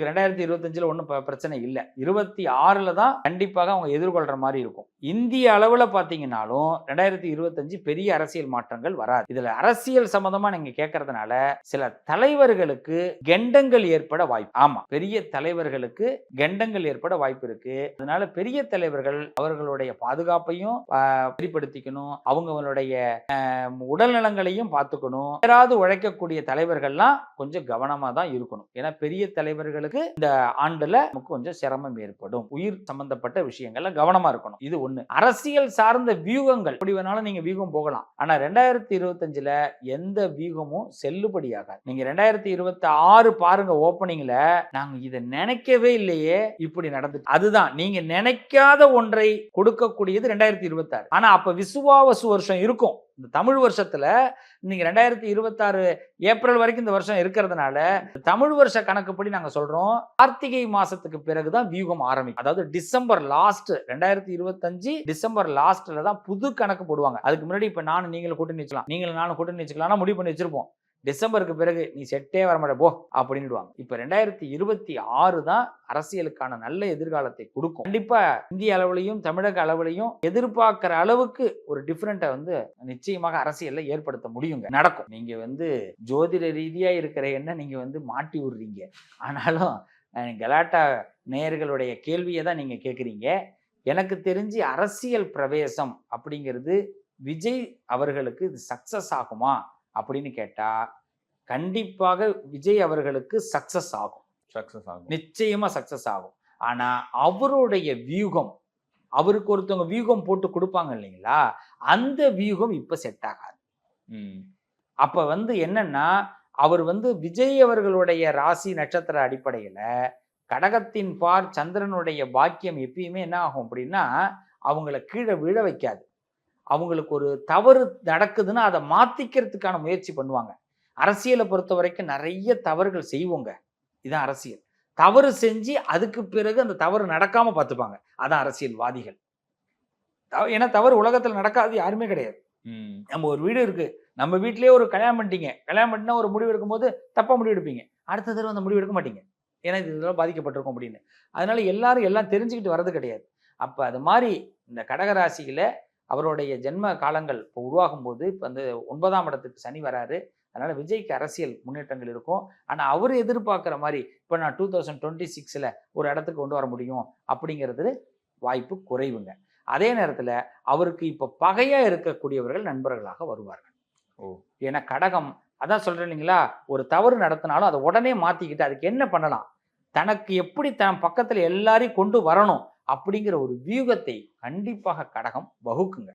அவங்களுக்கு ரெண்டாயிரத்தி இருபத்தஞ்சில் ஒன்றும் பிரச்சனை இல்லை. இருபத்தி ஆறில் தான் கண்டிப்பாக அவங்க எதிர்கொள்கிற மாதிரி இருக்கும். இந்திய அளவில் பார்த்தீங்கன்னாலும் ரெண்டாயிரத்தி இருபத்தஞ்சு பெரிய அரசியல் மாற்றங்கள் வராது. இதில் அரசியல் சம்மந்தமாக நீங்கள் கேட்கறதுனால சில தலைவர்களுக்கு கெண்டங்கள் ஏற்பட வாய்ப்பு ஆமாம் பெரிய தலைவர்களுக்கு கெண்டங்கள் ஏற்பட வாய்ப்பு இருக்கு. அதனால பெரிய தலைவர்கள் அவர்களுடைய பாதுகாப்பையும் வெளிப்படுத்திக்கணும். அவங்களுடைய உடல்நலங்களையும் உடல் நலங்களையும் பார்த்துக்கணும் யாராவது உழைக்கக்கூடிய தலைவர்கள்லாம் கொஞ்சம் கவனமாக தான் இருக்கணும். ஏன்னா பெரிய தலைவர்களுக்கு இந்த ஆண்டுல நமக்கு கொஞ்சம் சிரமம் ஏற்படும். உயிர் சம்பந்தப்பட்ட விஷயங்கள்ல கவனமா இருக்கணும். இது ஒண்ணு. அரசியல் சார்ந்த வியூகங்கள். எப்படி வேணாலும் நீங்க வியூகம் போகலாம். ஆனா ரெண்டாயிரத்தி இருபத்தஞ்சுல எந்த வியூகமும் செல்லுபடியாகாது. நீங்க ரெண்டாயிரத்தி இருபத்தி ஆறு பாருங்க ஓப்பனிங்ல நாங்க இதை நினைக்கவே இல்லையே. இப்படி நடந்து அதுதான். நீங்க நினைக்காத ஒன்றை கொடுக்கக்கூடியது ரெண்டாயிரத்தி இருபத்தி ஆறு ஆனா அப்ப விசுவாவசு வருஷம் இருக்கும். இந்த தமிழ் வருஷத்துல நீங்க ரெண்டாயிரத்தி இருபத்தாறு ஏப்ரல் வரைக்கும் இந்த வருஷம் இருக்கிறதுனால தமிழ் வருஷ கணக்குப்படி நாங்க சொல்றோம். கார்த்திகை மாசத்துக்கு பிறகுதான் வியூகம் ஆரம்பிக்கும். அதாவது டிசம்பர் லாஸ்ட் ரெண்டாயிரத்தி இருபத்தஞ்சு டிசம்பர் லாஸ்ட்ல தான் புது கணக்கு போடுவாங்க. அதுக்கு முன்னாடி இப்ப நானும் நீங்களும் கூட்டணி வச்சுக்கலாம். நீங்களும் நானும் கூட்டணி வச்சுக்கலாம் முடிவு பண்ணி வச்சிருப்போம். டிசம்பருக்கு பிறகு நீ செட்டே வர மாட்டே போ அப்படின்னுடுவாங்க. இப்போ ரெண்டாயிரத்தி இருபத்தி ஆறு தான் அரசியலுக்கான நல்ல எதிர்காலத்தை கொடுக்கும். கண்டிப்பா இந்திய அளவுலையும் தமிழக அளவுலையும் எதிர்பார்க்கிற அளவுக்கு ஒரு டிஃப்ரெண்ட்டை வந்து நிச்சயமாக அரசியல்ல ஏற்படுத்த முடியுங்க. நடக்கும். நீங்க வந்து ஜோதிட ரீதியா இருக்கிற என்ன நீங்க வந்து மாட்டி விடுறீங்க. ஆனாலும் கலாட்டா நேயர்களுடைய கேள்வியை தான் நீங்க கேட்குறீங்க எனக்கு தெரிஞ்சு அரசியல் பிரவேசம் அப்படிங்கிறது விஜய் அவர்களுக்கு இது சக்சஸ் ஆகுமா? அப்படின்னு கேட்டா கண்டிப்பாக விஜய் அவர்களுக்கு சக்சஸ் ஆகும். சக்சஸ் ஆகும். நிச்சயமா சக்சஸ் ஆகும். ஆனா அவருடைய வியூகம் அவருக்கு ஒருத்தவங்க வியூகம் போட்டு கொடுப்பாங்க இல்லைங்களா? அந்த வியூகம் இப்ப செட் ஆகாது. அப்ப வந்து என்னன்னா அவர் வந்து விஜய் அவர்களுடைய ராசி நட்சத்திர அடிப்படையில கடகத்தின் பார் சந்திரனுடைய பாக்கியம் எப்பயுமே என்ன ஆகும் அப்படின்னா அவங்கள கீழே விழ வைக்காது. அவங்களுக்கு ஒரு தவறு நடக்குதுன்னா அதை மாத்திக்கிறதுக்கான முயற்சி பண்ணுவாங்க. அரசியலை பொறுத்த வரைக்கும் நிறைய தவறுகள் செய்வோங்க. இதான் அரசியல். தவறு செஞ்சு அதுக்கு பிறகு அந்த தவறு நடக்காம பார்த்துப்பாங்க. அதான் அரசியல்வாதிகள். ஏன்னா தவறு உலகத்துல நடக்காது யாருமே கிடையாது. நம்ம ஒரு வீடு இருக்கு. நம்ம வீட்லயே ஒரு கல்யாணம் பண்ணிட்டீங்க. கல்யாணம் பண்ணினா ஒரு முடிவு எடுக்கும்போது தப்பா முடிவு எடுப்பீங்க. அடுத்த தடவை அந்த முடிவு எடுக்க மாட்டீங்க. ஏன்னா இது இதெல்லாம் பாதிக்கப்பட்டிருக்கும் அப்படின்னு. அதனால எல்லாரும் எல்லாம் தெரிஞ்சுக்கிட்டு வர்றது கிடையாது. அப்ப அது மாதிரி இந்த கடகராசியில அவருடைய ஜென்ம காலங்கள் இப்போ உருவாகும் போது இப்போ வந்து ஒன்பதாம் இடத்துக்கு சனி வராரு. அதனால விஜய்க்கு அரசியல் முன்னேற்றங்கள் இருக்கும். ஆனா அவர் எதிர்பார்க்குற மாதிரி இப்போ நான் டூ தௌசண்ட் டுவெண்ட்டி சிக்ஸில் ஒரு இடத்துக்கு கொண்டு வர முடியும் அப்படிங்கிறது வாய்ப்பு குறைவுங்க. அதே நேரத்துல அவருக்கு இப்போ பகையா இருக்கக்கூடியவர்கள் நண்பர்களாக வருவார்கள். ஓ. ஏன்னா கடகம் அதான் சொல்றேன் இல்லைங்களா? ஒரு தவறு நடத்தினாலும் அதை உடனே மாத்திக்கிட்டு அதுக்கு என்ன பண்ணலாம்? தனக்கு எப்படி தன் பக்கத்துல எல்லாரையும் கொண்டு வரணும்? அப்படிங்கிற ஒரு வியூகத்தை கண்டிப்பாக கடகம் வகுக்குங்க.